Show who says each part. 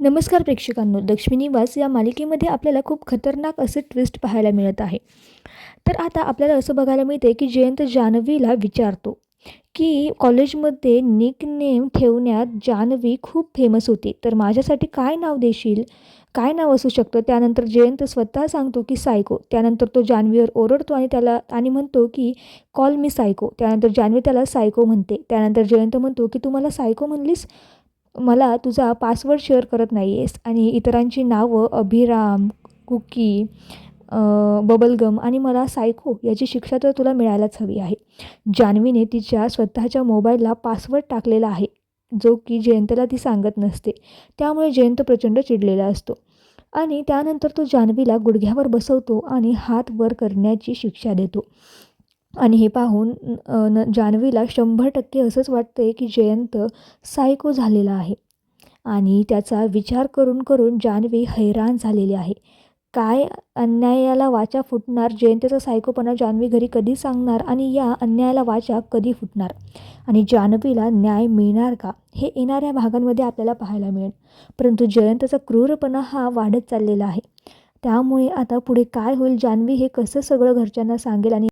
Speaker 1: नमस्कार प्रेक्षकांनो लक्ष्मी निवास या मालिकेमध्ये आपल्याला खूप खतरनाक असे ट्विस्ट पाहायला मिळत आहे. तर आता आपल्याला असं बघायला मिळते की जयंत जान्हवीला विचारतो की कॉलेजमध्ये निक नेम ठेवण्यात जान्हवी खूप फेमस होती. तर माझ्यासाठी काय नाव देशील? काय नाव असू शकतं? त्यानंतर जयंत स्वतः सांगतो की सायको. त्यानंतर तो जान्हवीवर ओरडतो आणि त्याला आणि म्हणतो की कॉल मी सायको. त्यानंतर जान्हवी त्याला सायको म्हणते. त्यानंतर जयंत म्हणतो की तू मला सायको म्हणलीस? मला तुझा पासवर्ड शेअर करत नाही आहेस आणि इतरांची नावं अभिराम कुकी बबलगम आणि मला सायको याची शिक्षा तर तुला मिळायलाच हवी आहे. जान्हवीने तिच्या स्वतःच्या मोबाईलला पासवर्ड टाकलेला आहे जो की जयंतला ती सांगत नसते. त्यामुळे जयंत प्रचंड चिडलेला असतो. आणि त्यानंतर तो जान्हवीला गुडघ्यावर बसवतो आणि हात वर करण्याची शिक्षा देतो. आणि हे पाहून न जान्हवीला शंभर टक्के असंच वाटतं आहे की जयंत सायको झालेला आहे. आणि त्याचा विचार करून करून जान्हवी हैराण झालेली आहे. काय अन्यायाला वाचा फुटणार? जयंतीचा सायकोपणा जान्हवी घरी कधी सांगणार आणि या अन्यायाला वाचा कधी फुटणार? आणि जान्हवीला न्याय मिळणार का? हे येणाऱ्या भागांमध्ये आपल्याला पाहायला मिळेल. परंतु जयंतचा क्रूरपणा हा वाढत चाललेला आहे. त्यामुळे आता पुढे काय होईल? जान्हवी हे कसं सगळं घरच्यांना सांगेल आणि